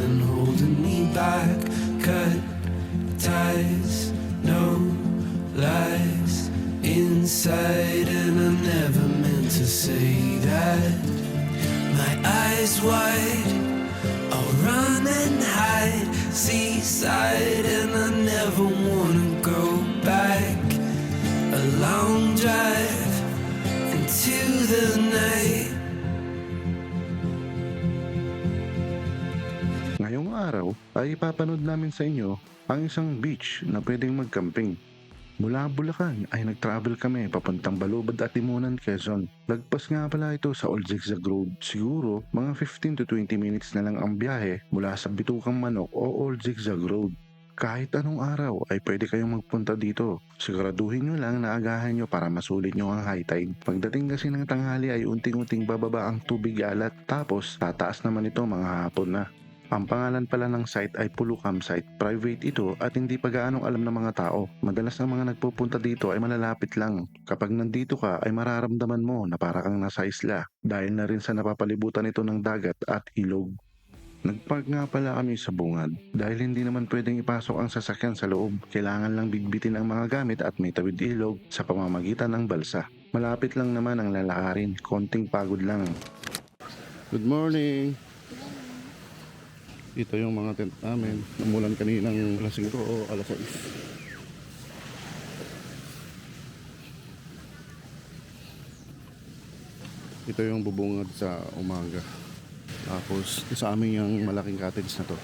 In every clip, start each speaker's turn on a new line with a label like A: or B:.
A: nothing holding me back. Cut ties, no lies inside, and I never meant to say that. My eyes wide, I'll run and hide, seaside, and I never wanna go back. A long drive into the night.
B: Araw ay ipapanood namin sa inyo ang isang beach na pwedeng magcamping. Mula Bulacan ay nag-travel kami papuntang Balubad at Timunan, Quezon. Lagpas nga pala ito sa Old Zigzag Road. Siguro mga 15 to 20 minutes na lang ang biyahe mula sa Bitukang Manok o Old Zigzag Road. Kahit anong araw ay pwede kayong magpunta dito. Siguraduhin nyo lang na agahan nyo para masulit nyo ang high tide. Pagdating kasi ng tanghali ay unting-unting bababa ang tubig alat tapos tataas naman ito mga hapon na. Ang pangalan pala ng site ay Pulu Campsite. Private ito at hindi pa gaanong alam ng mga tao. Madalas ang mga nagpupunta dito ay malalapit lang. Kapag nandito ka ay mararamdaman mo na para kang nasa isla dahil na rin sa napapalibutan ito ng dagat at ilog. Nagpark nga pala kami sa bungad dahil hindi naman pwedeng ipasok ang sasakyan sa loob. Kailangan lang bigbitin ang mga gamit at may tawid ilog sa pamamagitan ng balsa. Malapit lang naman ang lalakarin, konting pagod lang. Good morning! Ito yung mga tent namin. Umulan kaninang alas 5 o alas 6. Ito yung bubungad sa umaga. Tapos, sa amin yung malaking cottage na to.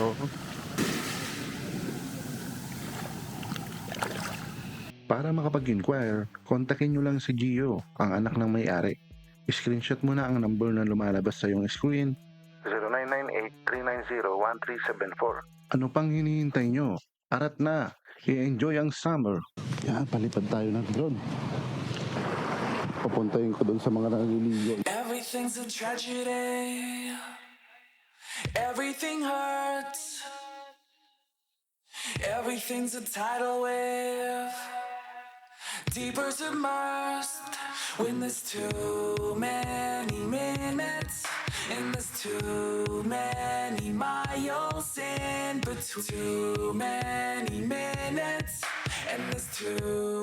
B: Oo. Para makapag-inquire, kontakin nyo lang si Gio, ang anak ng may-ari. Screenshot mo na ang number na lumalabas sa iyong screen. 0998-390-1374. Ano pang hinihintay nyo? Arat na! I-enjoy ang summer! Yan, palipad tayo ng drone. Papuntayin ko doon sa mga naliligo.
A: Everything's a tragedy. Everything hurts. Everything's a tidal wave. Deeper submersed. When there's too many minutes. And there's too many miles in between. Too many minutes. And there's too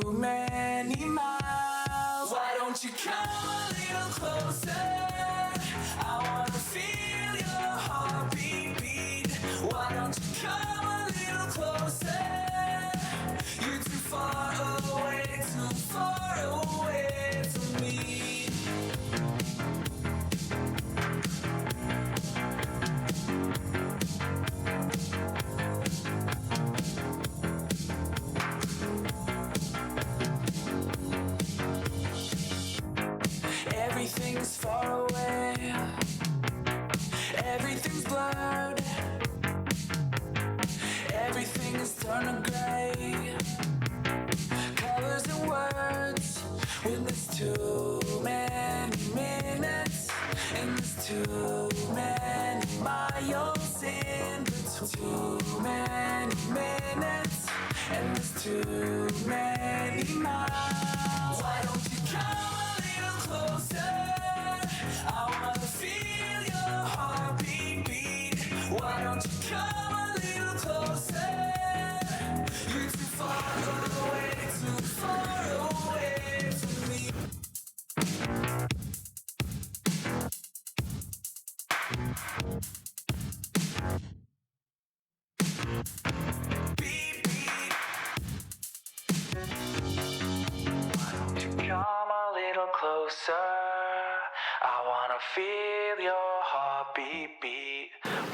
A: Is turning gray. Colors and words. When there's too many minutes. And there's too many miles in between. Too many minutes. And there's too many miles.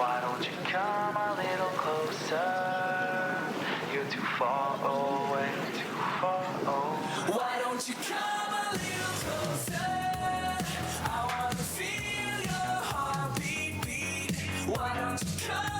A: Why don't you come a little closer? You're too far away, too far away. Why don't you come a little closer? I wanna feel your heartbeat beat. Why don't you come